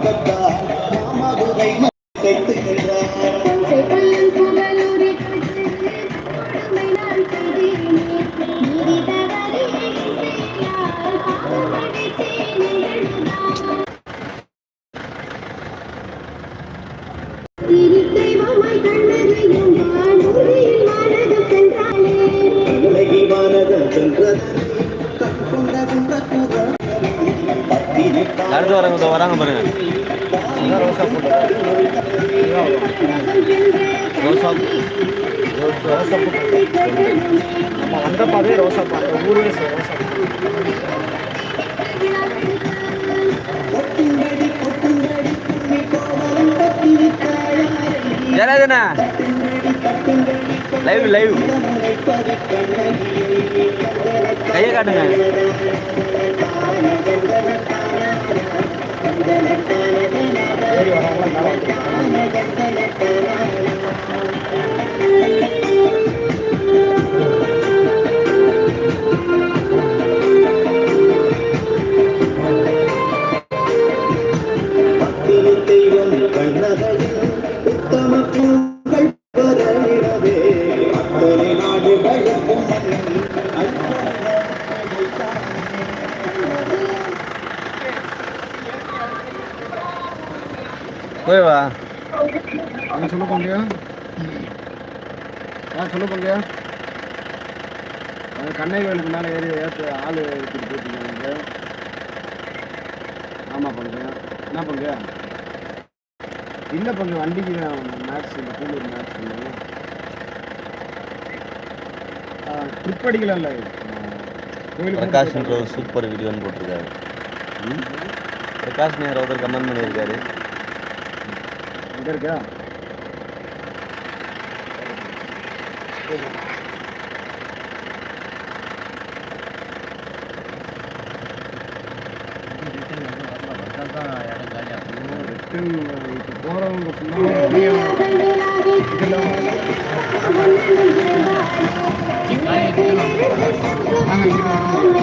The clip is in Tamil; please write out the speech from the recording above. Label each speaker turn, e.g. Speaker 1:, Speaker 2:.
Speaker 1: நோக்கத்தால் மாமதுரை கைத்துகின்றார்
Speaker 2: கொள்ளும் புகழூரை கண்டு கொடுமை நான் செய்தேனே நீதி தவறி செய்யால் பாவமடைத்தேன் எழுதாம் திருத்தெய்வமாய் கண்ணகையும் வானூரில் மாநகம் சென்றாளே
Speaker 1: உலகி வானகம் சென்றது. கண்கொண்ட குன்ற பத்திரிக்கா
Speaker 3: அடுத்து வரவங்க வராங்க பாருங்க. ரோசா போட்டு ரோசா ரோசா போட்டு நம்ம வந்த பாதே ரோசா பாட்டு ஊரே ரோசா ஜனாதனா லைவ் லைவ் கையை காட்டுங்க.
Speaker 1: உத்தம பூங்கள் பரவிடவே அத்தனை நாடு வழக்கும்
Speaker 3: போய் வா
Speaker 4: என்ன சொல்ல போங்க ஆ சொல்ல போங்க கண்ணை கோயிலுக்கு மேலே ஏறி ஏற்று ஆள் எடுத்துட்டு போயிட்டீங்க ஆமாம் பங்கு என்ன பங்கு இல்லை பங்கு வண்டிக்கு மேக்ஸ் இல்லை கூலூர் மேக்ஸ் இல்லை ட்ரிப் அடிக்கலாம்ல கோயிலுக்கு
Speaker 3: பிரகாஷ்ன்ற ஒரு சூப்பர் வீடியோன்னு போட்டிருக்காரு? பிரகாஷ் நேர் ஒருத்தர் கமெண்ட் பண்ணியிருக்காரு
Speaker 4: எங்கே இருக்கா ரிட்டன் இப்போ போகிறவங்க ஃபுல்லாக இதெல்லாம் நாங்கள் இங்கே